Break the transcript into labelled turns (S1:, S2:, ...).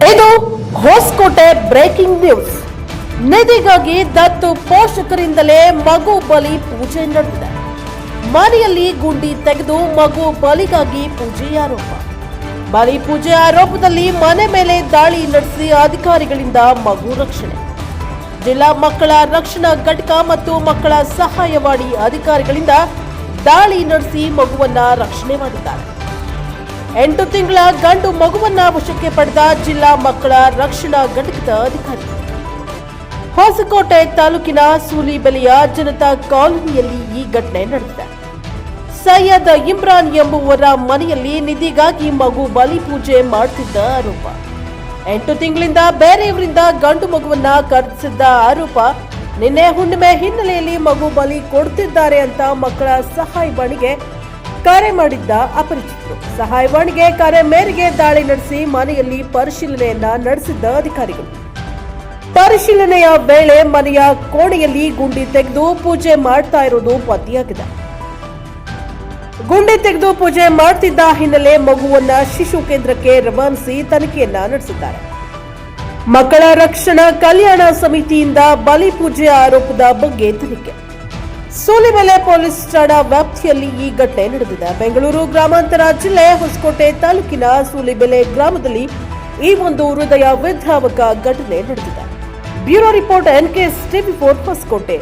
S1: ಇದು Hosakote breaking news ನಿಧಿಗಾಗಿ ದತ್ತು ಪೋಷಕರಿಂದಲೇ ಮಗು ಬಲಿ ಪೂಜೆ ನಡೆದಿದೆ. ಮನೆಯಲ್ಲಿ ಗುಂಡಿ ತೆಗೆದು ಮಗು ಬಲಿಗಾಗಿ ಪೂಜೆ ಆರೋಪ. ಬಲಿ ಪೂಜೆ ಆರೋಪದಲ್ಲಿ ಮನೆ ಮೇಲೆ ದಾಳಿ ನಡೆಸಿ ಅಧಿಕಾರಿಗಳಿಂದ ಮಗು ರಕ್ಷಣೆ. ಜಿಲ್ಲಾ ಮಕ್ಕಳ ರಕ್ಷಣಾ ಘಟಕ ಮತ್ತು ಮಕ್ಕಳ ಸಹಾಯವಾಣಿ ಅಧಿಕಾರಿಗಳಿಂದ ದಾಳಿ ನಡೆಸಿ ಮಗುವನ್ನ ರಕ್ಷಣೆ ಮಾಡಿದ್ದಾರೆ. ಎಂಟು ತಿಂಗಳ ಗಂಡು ಮಗುವನ್ನ ವಶಕ್ಕೆ ಪಡೆದ ಜಿಲ್ಲಾ ಮಕ್ಕಳ ರಕ್ಷಣಾ ಘಟಕದ ಅಧಿಕಾರಿ. ಹೊಸಕೋಟೆ ತಾಲೂಕಿನ ಸೂಲಿಬೆಲೆಯ ಜನತಾ ಕಾಲೋನಿಯಲ್ಲಿ ಈ ಘಟನೆ ನಡೆದಿದೆ. ಸೈಯದ್ ಇಮ್ರಾನ್ ಎಂಬುವರ ಮನೆಯಲ್ಲಿ ನಿಧಿಗಾಗಿ ಮಗು ಬಲಿ ಪೂಜೆ ಮಾಡುತ್ತಿದ್ದ ಆರೋಪ. ಎಂಟು ತಿಂಗಳಿಂದ ಬೇರೆಯವರಿಂದ ಗಂಡು ಮಗುವನ್ನ ಖರೀದಿಸಿದ್ದ ಆರೋಪ, ನಿನ್ನೆ ಹುಣ್ಣಿಮೆ ಹಿನ್ನೆಲೆಯಲ್ಲಿ ಮಗು ಬಲಿ ಕೊಡ್ತಿದ್ದಾರೆ ಅಂತ ಮಕ್ಕಳ ಸಹಾಯವಾಣಿಗೆ ಕರೆ ಮಾಡಿದ್ದ ಅಪರಿಚಿತರು. ಸಹಾಯವಾಣಿಗೆ ಕರೆ ಮೇರೆಗೆ ದಾಳಿ ನಡೆಸಿ ಮನೆಯಲ್ಲಿ ಪರಿಶೀಲನೆಯನ್ನ ನಡೆಸಿದ್ದ ಅಧಿಕಾರಿಗಳು. ಪರಿಶೀಲನೆಯ ವೇಳೆ ಮನೆಯ ಕೋಣೆಯಲ್ಲಿ ಗುಂಡಿ ತೆಗೆದು ಪೂಜೆ ಮಾಡ್ತಾ ಇರೋದು ಪತ್ತೆಯಾಗಿದೆ. ಗುಂಡಿ ತೆಗೆದು ಪೂಜೆ ಮಾಡ್ತಿದ್ದ ಹಿನ್ನೆಲೆ ಮಗುವನ್ನ ಶಿಶು ಕೇಂದ್ರಕ್ಕೆ ರವಾನಿಸಿ ತನಿಖೆಯನ್ನ ನಡೆಸಿದ್ದಾರೆ. ಮಕ್ಕಳ ರಕ್ಷಣಾ ಕಲ್ಯಾಣ ಸಮಿತಿಯಿಂದ ಬಲಿ ಪೂಜೆ ಆರೋಪದ ಬಗ್ಗೆ ತನಿಖೆ. ಸೂಲಿಬೆಲೆ ಪೊಲೀಸ್ ಠಾಣಾ ವ್ಯಾಪ್ತಿಯಲ್ಲಿ ಈ ಘಟನೆ ನಡೆದಿದೆ. ಬೆಂಗಳೂರು ಗ್ರಾಮಾಂತರ ಜಿಲ್ಲೆ ಹೊಸಕೋಟೆ ತಾಲೂಕಿನ ಸೂಲಿಬೆಲೆ ಗ್ರಾಮದಲ್ಲಿ ಈ ಒಂದು ಹೃದಯ ವಿದ್ರಾವಕ ಘಟನೆ ನಡೆದಿದೆ. Bureau report NKS TV four Hosakote.